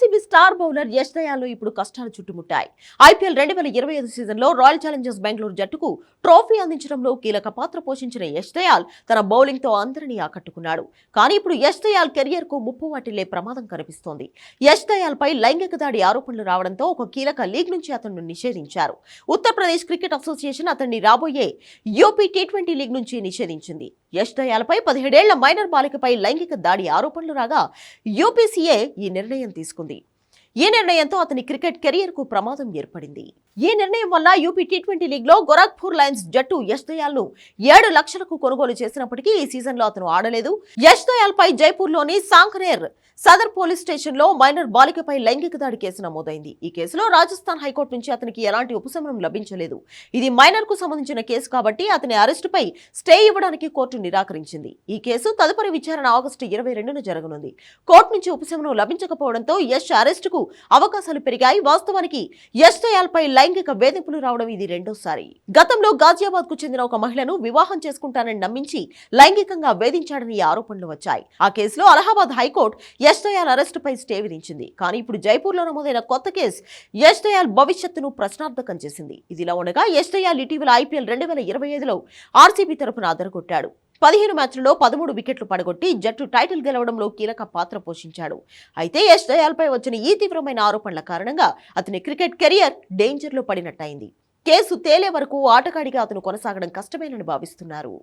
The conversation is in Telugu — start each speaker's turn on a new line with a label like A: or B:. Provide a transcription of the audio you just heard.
A: ఆర్సీబీ స్టార్ బౌలర్ యష్ దయాల్లో ఇప్పుడు కష్టాలు చుట్టుముట్టాయి. ఐపీఎల్ రెండు వేల ఇరవై ఐదు సీజన్లో రాయల్ ఛాలెంజర్స్ బెంగళూరు జట్టుకు ట్రోఫీ అందించడంలో కీలక పాత్ర పోషించిన యష్ దయాల్ తన బౌలింగ్తో అందరినీ ఆకట్టుకున్నాడు. కానీ ఇప్పుడు యష్ దయాల్ కెరియర్కు ముప్పు వాటిల్లే ప్రమాదం కనిపిస్తోంది. యష్ దయాల్ పై లైంగిక దాడి ఆరోపణలు రావడంతో ఒక కీలక లీగ్ నుంచి అతన్ని నిషేధించారు. ఉత్తరప్రదేశ్ క్రికెట్ అసోసియేషన్ అతన్ని రాబోయే యూపీ టీ ట్వంటీ లీగ్ నుంచి నిషేధించింది. యష్ దయాలపై పదిహేడేళ్ళ మైనర్ బాలికపై లైంగిక దాడి ఆరోపణలు రాగా యూపీసీఏ ఈ నిర్ణయం తీసుకుంది. ఈ నిర్ణయంతో అతని క్రికెట్ కెరియర్కు ప్రమాదం ఏర్పడింది? ఈ నిర్ణయం వల్ల యూపీ టీ ట్వంటీ లీగ్లో గోరఖ్పూర్ లయన్స్ జట్టు యష్ ఏడు లక్షలకు కొనుగోలు చేసినప్పటికీ ఈ సీజన్లో అతను ఆడలేదు. యష్ దయాల్ పై జైపూర్లోని సాంకనేర్ సదర్ పోలీస్ స్టేషన్లో మైనర్ బాలికపై లైంగిక దాడి కేసు నమోదైంది. ఈ కేసులో రాజస్థాన్ హైకోర్టు నుంచి అతనికి ఎలాంటి ఉపశమనం లభించలేదు. ఇది మైనర్కు సంబంధించిన కేసు కాబట్టి అతని అరెస్టుపై స్టే ఇవ్వడానికి కోర్టు నిరాకరించింది. ఈ కేసు తదుపరి విచారణ ఆగస్టు ఇరవై రెండున జరగనుంది. కోర్టు నుంచి ఉపశమనం లభించకపోవడంతో యష్ అరెస్టుకు అవకాశాలు పెరిగాయి. వాస్తవానికి యష్ పై లైంగిక వేధింపులు రావడం ఇది రెండోసారి. గతంలో గాజియాబాద్కు చెందిన ఒక మహిళను వివాహం చేసుకుంటానని నమ్మించి లైంగికంగా వేధించాడని ఈ ఆరోపణలు వచ్చాయి. ఆ కేసులో అలహాబాద్ హైకోర్టు యష్ అరెస్టుపై స్టే విధించింది. కానీ ఇప్పుడు జైపూర్లో నమోదైన కొత్త కేసు యష్ భవిష్యత్తును ప్రశ్నార్థకం చేసింది. ఇదిలా ఉండగా యష్ ఇటీవల ఐపీఎల్ రెండు వేల ఇరవై ఐదులో ఆర్సీబీ తరపున అదరగొట్టాడు. పదిహేను మ్యాచ్లలో పదమూడు వికెట్లు పడగొట్టి జట్టు టైటిల్ గెలవడంలో కీలక పాత్ర పోషించాడు. అయితే యష్ దయాల్పై వచ్చిన ఈ తీవ్రమైన ఆరోపణల కారణంగా అతని క్రికెట్ కెరియర్ డేంజర్లో పడినట్టయింది. కేసు తేలే వరకు ఆటగాడిగా అతను కొనసాగడం కష్టమేనని భావిస్తున్నారు.